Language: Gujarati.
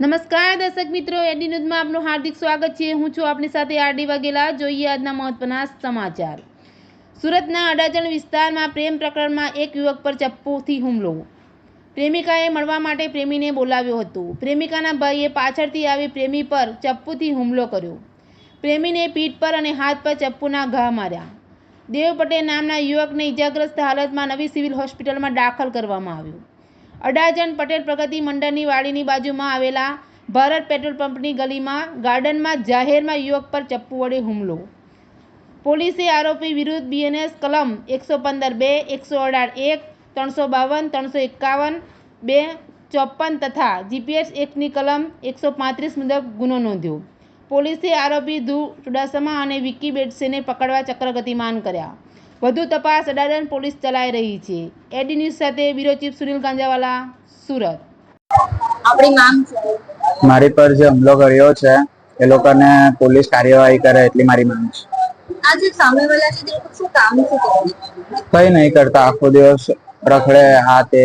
નમસ્કાર દર્શક મિત્રો, એડી ન્યૂઝમાં આપનું હાર્દિક સ્વાગત છે. હું છું આપની સાથે આરડી વાઘેલા. જોઈએ આજના મહત્વના સમાચાર. સુરતના અડાજણ વિસ્તારમાં પ્રેમ પ્રકરણમાં એક યુવક પર ચપ્પુથી હુમલો. પ્રેમિકાએ મળવા માટે પ્રેમીને બોલાવ્યો હતો. પ્રેમિકાના ભાઈએ પાછળથી આવી પ્રેમી પર ચપ્પુથી હુમલો કર્યો. પ્રેમીને પીઠ પર અને હાથ પર ચપ્પુના ઘા માર્યા. દેવ પટેલ નામના યુવકને ઇજાગ્રસ્ત હાલતમાં નવી સિવિલ હોસ્પિટલમાં દાખલ કરવામાં આવ્યો. અડાજણ પટેલ પ્રગતિ મંડળની વાડીની બાજુમાં આવેલા ભારત પેટ્રોલ પંપની ગલીમાં ગાર્ડનમાં જાહેરમાં યુવક પર ચપ્પુ વડે હુમલો. પોલીસે આરોપી વિરુદ્ધ બીએનએસ કલમ એકસો પંદર બે, એકસો અઢાર એક, ત્રણસો બાવન, ત્રણસો એકાવન, બે ચોપન તથા જીપીએસ એકની કલમ એકસો પાંત્રીસ મુજબ ગુનો નોંધ્યો. પોલીસે આરોપી ધ્રુવ ચુડાસમા અને વિકી બેડસેને પકડવા ચક્ર ગતિમાન કર્યા. વધુ તપાસ અડાજણ પોલીસ ચલાવી રહી છે. એડી ન્યૂઝ સાથે બ્યુરો ચીફ સુનિલ કાંજાવાલા સુરત. આપણી માંગ છે. મારી પર જે હુમલો કર્યો છે એ લોકોને પોલીસ કાર્યવાહી કરે એટલી મારી માંગ છે. આજે જે સામેવાળા છે તે શું કામ છે? કઈ નહીં કરતા. આખો દિવસ રખડે આ તે